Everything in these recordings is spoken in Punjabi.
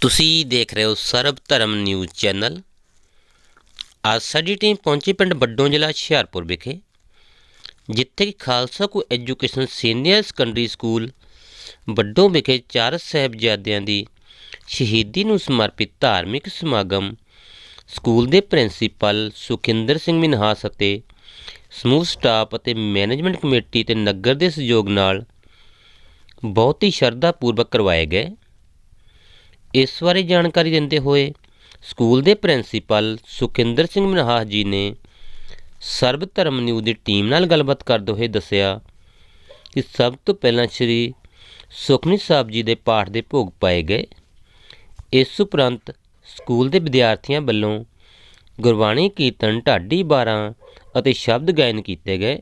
ਤੁਸੀਂ ਦੇਖ ਰਹੇ ਹੋ ਸਰਬ ਧਰਮ ਨਿਊਜ਼ ਚੈਨਲ। ਅੱਜ ਸਾਡੀ ਟੀਮ ਪਹੁੰਚੀ ਪਿੰਡ ਵੱਡੋਂ ਜ਼ਿਲ੍ਹਾ ਹੁਸ਼ਿਆਰਪੁਰ ਵਿਖੇ, ਜਿੱਥੇ ਕਿ Khalsa co education senior secondary school ਵੱਡੋਂ ਵਿਖੇ ਚਾਰ ਸਾਹਿਬਜ਼ਾਦਿਆਂ ਦੀ ਸ਼ਹੀਦੀ ਨੂੰ ਸਮਰਪਿਤ ਧਾਰਮਿਕ ਸਮਾਗਮ ਸਕੂਲ ਦੇ ਪ੍ਰਿੰਸੀਪਲ ਸੁਖਿੰਦਰ ਸਿੰਘ ਮਿਨਹਾਸ ਅਤੇ ਸਮੂਹ ਸਟਾਫ ਅਤੇ ਮੈਨੇਜਮੈਂਟ ਕਮੇਟੀ ਤੇ ਨਗਰ ਦੇ ਸਹਿਯੋਗ ਨਾਲ ਬਹੁਤ ਹੀ ਸ਼ਰਧਾ ਪੂਰਵਕ ਕਰਵਾਏ ਗਏ। ਇਸ ਬਾਰੇ ਜਾਣਕਾਰੀ ਦਿੰਦੇ ਹੋਏ ਸਕੂਲ ਦੇ ਪ੍ਰਿੰਸੀਪਲ ਸੁਖਿੰਦਰ ਸਿੰਘ ਮਨਹਾਸ ਜੀ ਨੇ ਸਰਬ ਧਰਮ ਨਿਊਜ਼ ਦੀ ਟੀਮ ਨਾਲ ਗੱਲਬਾਤ ਕਰਦੇ ਹੋਏ ਦੱਸਿਆ ਕਿ ਸਭ ਤੋਂ ਪਹਿਲਾਂ ਸ੍ਰੀ ਸੁਖਮਨੀ ਸਾਹਿਬ ਜੀ ਦੇ ਪਾਠ ਦੇ ਭੋਗ ਪਾਏ ਗਏ। ਇਸ ਉਪਰੰਤ ਸਕੂਲ ਦੇ ਵਿਦਿਆਰਥੀਆਂ ਵੱਲੋਂ ਗੁਰਬਾਣੀ ਕੀਰਤਨ ਢਾਡੀ 12 ਅਤੇ ਸ਼ਬਦ ਗਾਇਨ ਕੀਤੇ ਗਏ।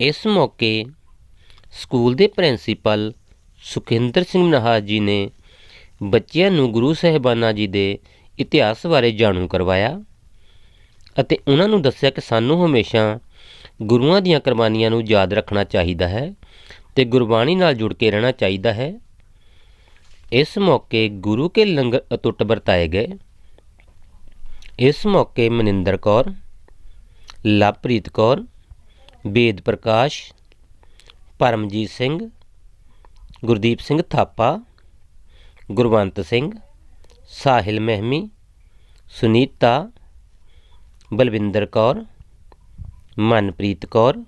ਇਸ ਮੌਕੇ ਸਕੂਲ ਦੇ ਪ੍ਰਿੰਸੀਪਲ ਸੁਖਿੰਦਰ ਸਿੰਘ ਮਨਹਾਸ ਜੀ ਨੇ ਬੱਚਿਆਂ ਨੂੰ ਗੁਰੂ ਸਾਹਿਬਾਨਾਂ ਜੀ ਦੇ ਇਤਿਹਾਸ ਬਾਰੇ ਜਾਣੂ ਕਰਵਾਇਆ ਅਤੇ ਉਹਨਾਂ ਨੂੰ ਦੱਸਿਆ ਕਿ ਸਾਨੂੰ ਹਮੇਸ਼ਾ ਗੁਰੂਆਂ ਦੀਆਂ ਕੁਰਬਾਨੀਆਂ ਨੂੰ ਯਾਦ ਰੱਖਣਾ ਚਾਹੀਦਾ ਹੈ ਤੇ ਗੁਰਬਾਣੀ ਨਾਲ ਜੁੜ ਕੇ ਰਹਿਣਾ ਚਾਹੀਦਾ ਹੈ। ਇਸ ਮੌਕੇ ਗੁਰੂ ਕੇ ਲੰਗਰ ਅਟੁੱਟ ਵਰਤਾਏ ਗਏ। ਇਸ ਮੌਕੇ ਮਨਿੰਦਰ ਕੌਰ, ਲਵਪ੍ਰੀਤ ਕੌਰ, ਬੇਦ ਪ੍ਰਕਾਸ਼, ਪਰਮਜੀਤ ਸਿੰਘ, ਗੁਰਦੀਪ ਸਿੰਘ ਥਾਪਾ ਗੁਰਵੰਤ ਸਿੰਘ, ਸਾਹਿਲ ਮਹਿਮੀ, ਸੁਨੀਤਾ ਬਲਵਿੰਦਰ ਕੌਰ, ਮਨਪ੍ਰੀਤ ਕੌਰ,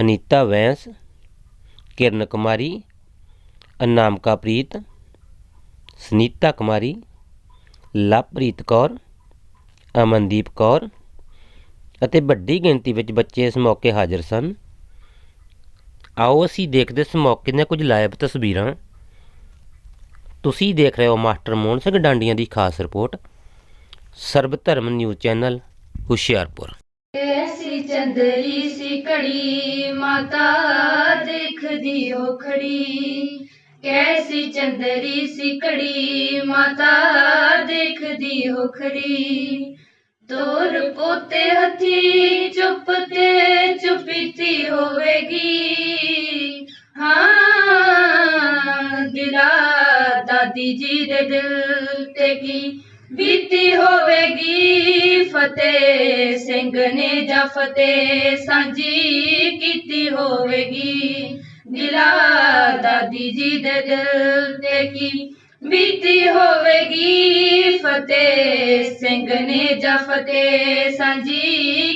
ਅਨੀਤਾ ਵੈਂਸ, ਕਿਰਨ ਕੁਮਾਰੀ, ਅਨਾਮਕਾ ਪ੍ਰੀਤ, ਸੁਨੀਤਾ ਕੁਮਾਰੀ, ਲਵਪ੍ਰੀਤ ਕੌਰ, ਅਮਨਦੀਪ ਕੌਰ ਅਤੇ ਵੱਡੀ ਗਿਣਤੀ ਵਿੱਚ ਬੱਚੇ ਇਸ ਮੌਕੇ ਹਾਜ਼ਰ ਸਨ। ਆਓ ਅਸੀਂ ਦੇਖਦੇ ਇਸ ਮੌਕੇ ਦੀਆਂ ਕੁਝ ਲਾਇਬ ਤਸਵੀਰਾਂ। ਤੁਸੀਂ ਦੇਖ ਰਹੇ ਹੋ ਮਾਸਟਰ ਮੋਹਨ ਸਿੰਘ ਡਾਂਡੀਆਂ ਦੀ ਖਾਸ report Sarab Dharam news channel, Hoshiarpur. ਐਸੀ ਚੰਦਰੀ ਸੀ ਘੜੀ, ਮਾਤਾ ਦੇਖਦੀ ਹੋ ਖੜੀ। ਕੈਸੀ ਚੰਦਰੀ ਸੀ ਘੜੀ, ਮਾਤਾ ਦੇਖਦੀ ਹੋ ਖੜੀ। ਤੋਰ ਪੋਤੇ ਹੱਥੀ, ਚੁੱਪ ਤੇ ਚੁਪੀਤੀ ਹੋਵੇਗੀ। ਦਾਦੀ ਜੀ ਦੇ ਦਿਲ ਤੇ ਕੀ ਬੀਤੀ ਹੋਵੇਗੀ? ਫਤਿਹ ਸਿੰਘ ਨੇ ਜਾਂ ਫਤਿਹ ਸਾਂਝੀ ਕੀਤੀ ਹੋਵੇਗੀ? ਦਿਲਾ ਦਾਦੀ ਜੀ ਦੇ ਦਿਲ ਤੇ ਕੀ ਬੀਤੀ ਹੋਵੇਗੀ? ਫਤਿਹ ਸਿੰਘ ਨੇ ਜਾਂ ਫਤਿਹ ਸਾਂਝੀ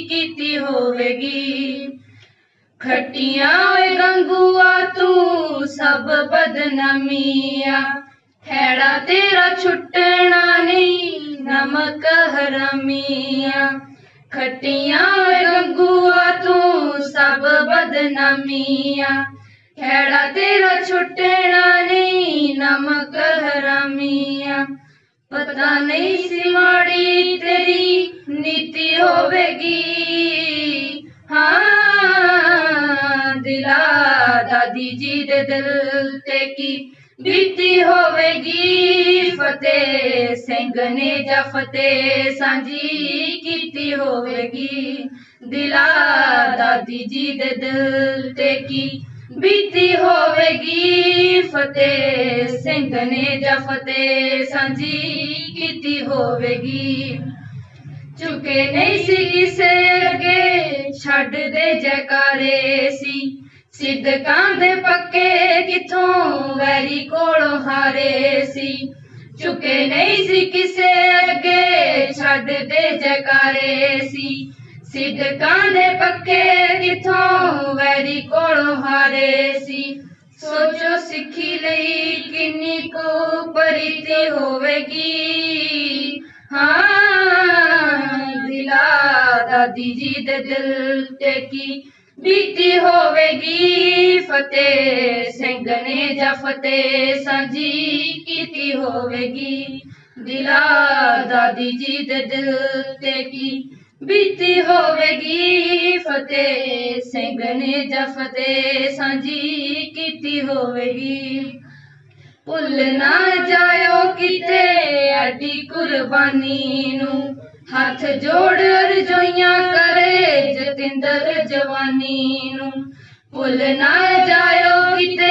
ਕੀਤੀ ਹੋਵੇਗੀ? ਖੱਟੀਆਂ ਓਏ ਗੰਗੂਆ, ਤੂੰ ਸਭ ਬਦਨਾਮੀਆਂ। ਖੈੜਾ ਤੇਰਾ ਛੁੱਟਣਾ ਨਹੀਂ ਨਮਕ ਹਰਾਮੀਆਂ ਖੱਟੀਆਂ ਓਏ ਗੰਗੂਆ ਤੂੰ ਸਭ ਬਦਨਾਮੀਆਂ ਖੈੜਾ ਤੇਰਾ ਛੁੱਟਣਾ ਨਹੀਂ ਨਮਕ ਹਰਾਮੀਆਂ ਪਤਾ ਨਹੀਂ ਸੀ ਮਾੜੀ ਤੇਰੀ ਨੀਤੀ ਹੋਵੇਗੀ ਹਾਂ ਦਿਲਾ ਦਾਦੀ ਜੀ ਦੇ ਦਿਲ ਤੇ ਕੀ ਬੀਤੀ ਹੋਵੇਗੀ ਫਤਿਹ, ਸਿੰਘ ਨੇ ਜਾਂ ਫਤਿਹ ਸਾਂਝੀ ਕੀਤੀ ਹੋਵੇਗੀ। ਦਿਲਾ ਦਾਦੀ ਜੀ ਦੇ ਦਿਲ ਤੇ ਕੀ ਬੀਤੀ ਹੋਵੇਗੀ ਫਤਿਹ, ਸਿੰਘ ਨੇ ਜਾਂ ਸਾਂਝੀ ਕੀਤੀ ਹੋਵੇਗੀ। ਝੁਕੇ ਨਹੀਂ ਸੀ ਕਿਸੇ ਅੱਗੇ, ਛੱਡ ਦੇ ਜੈਕਾਰੇ ਸੀ। ਸਿੱਧਕਾਂ ਦੇ ਪੱਕੇ ਕਿਥੋਂ? ਵੈਰੀ ਕੋਲੋਂ ਹਾਰੇ ਸੀ। ਝੁਕੇ ਨਹੀਂ ਸੀ ਕਿਸੇ ਅੱਗੇ, ਛੱਡ ਦੇ ਸੀ। ਸਿੱਧਕਾਂ ਦੇ ਪੱਕੇ ਕਿਥੋਂ? ਵੈਰੀ ਕੋਲੋਂ ਹਾਰੇ ਸੀ। ਸੋਚੋ ਸਿੱਖੀ ਲਈ ਕਿੰਨੀ ਕੁ ਪਰੀਤੀ ਹੋਵੇਗੀ। ਹਾਂ, ਦਿਲਾ ਦਾਦੀ ਜੀ ਦੇ ਦਿਲ ਤੇ ਕੀ ਬੀਤੀ ਹੋਵੇਗੀ ਫਤਿਹ, ਸਿੰਘ ਨੇ ਜਾਂ ਫਤਿਹ ਸਾਂਝੀ ਕੀਤੀ ਹੋਵੇਗੀ। ਦਿਲਾ ਦਾਦੀ ਜੀ ਦੇ ਦਿਲ ਤੇ ਕੀ? ਬੀਤੀ ਹੋਵੇਗੀ ਫਤਿਹ, ਸਿੰਘ ਨੇ ਜਾਂ ਫਤਿਹ ਸਾਂਝੀ ਕੀਤੀ ਹੋਵੇਗੀ। ਭੁੱਲ ਨਾ ਜਾਇਓ ਕਿਤੇ ਐਡੀ ਕੁਰਬਾਨੀ ਨੂੰ। ਹੱਥ ਜੋੜ ਰਜੋਈਆਂ ਕਰੇ ਜਤਿੰਦਰ ਜਵਾਨੀ ਨੂੰ। ਭੁੱਲ ਨਾ ਜਾਇਓ ਕਿਤੇ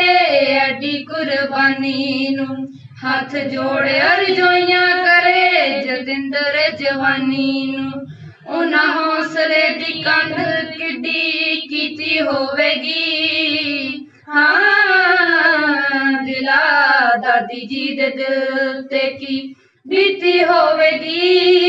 ਐਡੀ ਕੁਰਬਾਨੀ ਨੂੰ। ਹੱਥ ਜੋੜ ਅਰਜ਼ੋਈਆਂ ਕਰੇ ਜਤਿੰਦਰ ਜਵਾਨੀ ਨੂੰ। ਉਹਨਾਂ ਹੌਸਲੇ ਦੀ ਕੰਧ ਕਿੱਡੀ ਕੀਤੀ ਹੋਵੇਗੀ। ਹਾਂ, ਦਿਲਾ ਦਾਦੀ ਜੀ ਦੇ ਦਿਲ ਤੇ ਕੀ ਬੀਤੀ ਹੋਵੇਗੀ।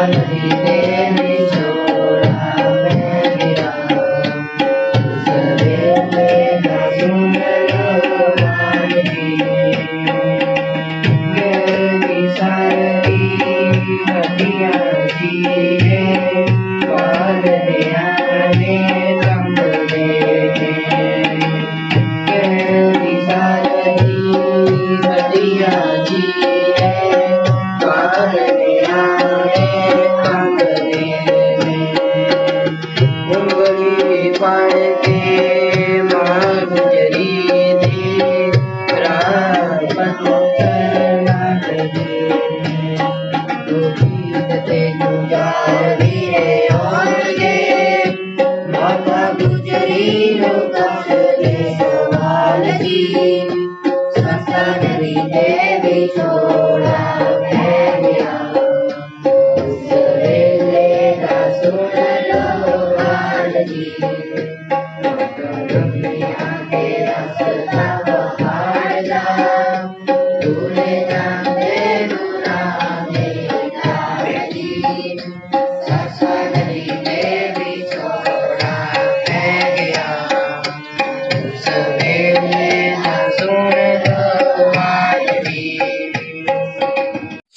ਸਰ ਜੀ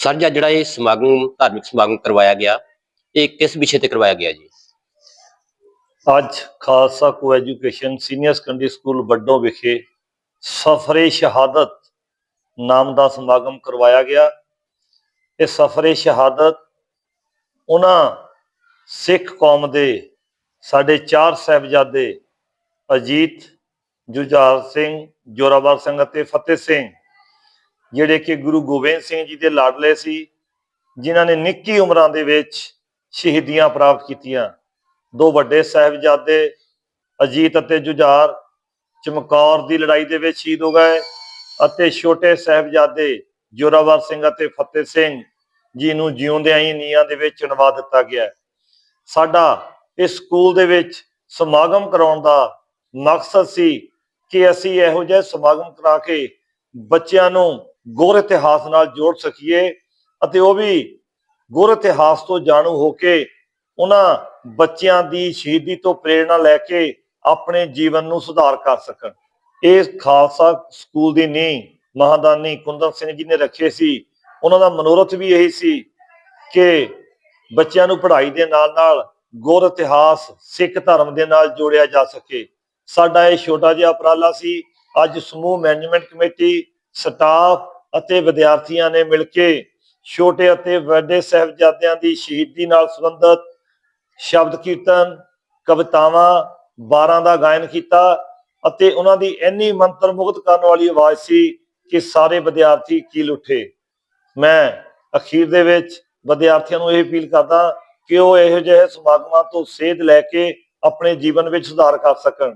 ਅੱਜ ਜਿਹੜਾ ਇਹ ਸਮਾਗਮ, ਧਾਰਮਿਕ ਸਮਾਗਮ ਕਰਵਾਇਆ ਗਿਆ, ਇਹ ਕਿਸ ਵਿਸ਼ੇ ਤੇ ਕਰਵਾਇਆ ਗਿਆ ਜੀ? ਅੱਜ Khalsa co education senior secondary school ਵੱਡੋ ਵਿਖੇ ਸਫਰੇ ਸ਼ਹਾਦਤ ਨਾਮ ਦਾ ਸਮਾਗਮ ਕਰਵਾਇਆ ਗਿਆ। ਇਹ ਸਫਰੇ ਸ਼ਹਾਦਤ ਉਹਨਾਂ ਸਿੱਖ ਕੌਮ ਦੇ ਸਾਡੇ ਚਾਰ ਸਾਹਿਬਜ਼ਾਦੇ ਅਜੀਤ ਜੁਝਾਰ ਸਿੰਘ, ਜੋਰਾਵਰ ਸਿੰਘ ਅਤੇ ਫਤਿਹ ਸਿੰਘ, ਜਿਹੜੇ ਕਿ ਗੁਰੂ ਗੋਬਿੰਦ ਸਿੰਘ ਜੀ ਦੇ ਲਾਡਲੇ ਸੀ, ਜਿਨ੍ਹਾਂ ਨੇ ਨਿੱਕੀ ਉਮਰਾਂ ਦੇ ਵਿੱਚ ਸ਼ਹੀਦੀਆਂ ਪ੍ਰਾਪਤ ਕੀਤੀਆਂ। ਦੋ ਵੱਡੇ ਸਾਹਿਬਜ਼ਾਦੇ, ਅਜੀਤ ਅਤੇ ਜੁਝਾਰ, ਚਮਕੌਰ ਦੀ ਲੜਾਈ ਦੇ ਵਿੱਚ ਸ਼ਹੀਦ ਹੋ ਗਏ ਅਤੇ ਛੋਟੇ ਸਾਹਿਬਜ਼ਾਦੇ ਜੋਰਾਵਰ ਸਿੰਘ ਅਤੇ ਫਤਿਹ ਸਿੰਘ ਜੀ ਨੂੰ ਜਿਉਂਦਿਆਂ ਹੀ ਨੀਹਾਂ ਦੇ ਵਿੱਚ ਚੁਣਵਾ ਦਿੱਤਾ ਗਿਆ। ਸਾਡਾ ਇਸ ਸਕੂਲ ਦੇ ਵਿੱਚ ਸਮਾਗਮ ਕਰਾਉਣ ਦਾ ਮਕਸਦ ਸੀ ਕਿ ਅਸੀਂ ਇਹੋ ਜਿਹੇ ਸਮਾਗਮ ਕਰਾ ਕੇ ਬੱਚਿਆਂ ਨੂੰ ਗੁਰ ਇਤਿਹਾਸ ਨਾਲ ਜੋੜ ਸਕੀਏ ਅਤੇ ਉਹ ਵੀ ਗੁਰ ਇਤਿਹਾਸ ਤੋਂ ਜਾਣੂ ਹੋ ਕੇ ਉਹਨਾਂ ਬੱਚਿਆਂ ਦੀ ਸ਼ਹੀਦੀ ਤੋਂ ਪ੍ਰੇਰਣਾ ਲੈ ਕੇ ਆਪਣੇ ਜੀਵਨ ਨੂੰ ਸੁਧਾਰ ਕਰ ਸਕਣ। ਇਹ ਖਾਲਸਾ ਸਕੂਲ ਦੀ ਨੀਂਹ ਮਹਾਦਾਨੀ ਕੁੰਦਨ ਸਿੰਘ ਜੀ ਨੇ ਰੱਖੇ ਸੀ। ਉਹਨਾਂ ਦਾ ਮਨੋਰਥ ਵੀ ਇਹੀ ਸੀ ਕਿ ਬੱਚਿਆਂ ਨੂੰ ਪੜ੍ਹਾਈ ਦੇ ਨਾਲ ਨਾਲ ਗੁਰ ਇਤਿਹਾਸ, ਸਿੱਖ ਧਰਮ ਦੇ ਨਾਲ ਜੋੜਿਆ ਜਾ ਸਕੇ। ਸਾਡਾ ਇਹ ਛੋਟਾ ਜਿਹਾ ਉਪਰਾਲਾ ਸੀ। ਅੱਜ ਸਮੂਹ ਮੈਨੇਜਮੈਂਟ ਕਮੇਟੀ, ਸਟਾਫ ਅਤੇ ਵਿਦਿਆਰਥੀਆਂ ਨੇ ਮਿਲ ਕੇ ਛੋਟੇ ਅਤੇ ਵੱਡੇ ਸਾਹਿਬਜ਼ਾਦਿਆਂ ਦੀ ਸ਼ਹੀਦੀ ਨਾਲ ਸੰਬੰਧਿਤ ਸ਼ਬਦ ਕੀਰਤਨ, ਕਵਿਤਾਵਾਂ 12 ਦਾ ਗਾਇਨ ਕੀਤਾ ਅਤੇ ਉਹਨਾਂ ਦੀ ਇੰਨੀ ਮੰਤਰ ਮੁਗਧ ਕਰਨ ਵਾਲੀ ਆਵਾਜ਼ ਸੀ ਕਿ ਸਾਰੇ ਵਿਦਿਆਰਥੀ ਕੀਲ ਉੱਠੇ। ਮੈਂ ਅਖੀਰ ਦੇ ਵਿੱਚ ਵਿਦਿਆਰਥੀਆਂ ਨੂੰ ਇਹ ਅਪੀਲ ਕਰਦਾ ਕਿ ਉਹ ਇਹੋ ਜਿਹੇ ਸਮਾਗਮਾਂ ਤੋਂ ਸੇਧ ਲੈ ਕੇ ਆਪਣੇ ਜੀਵਨ ਵਿੱਚ ਸੁਧਾਰ ਕਰ ਸਕਣ।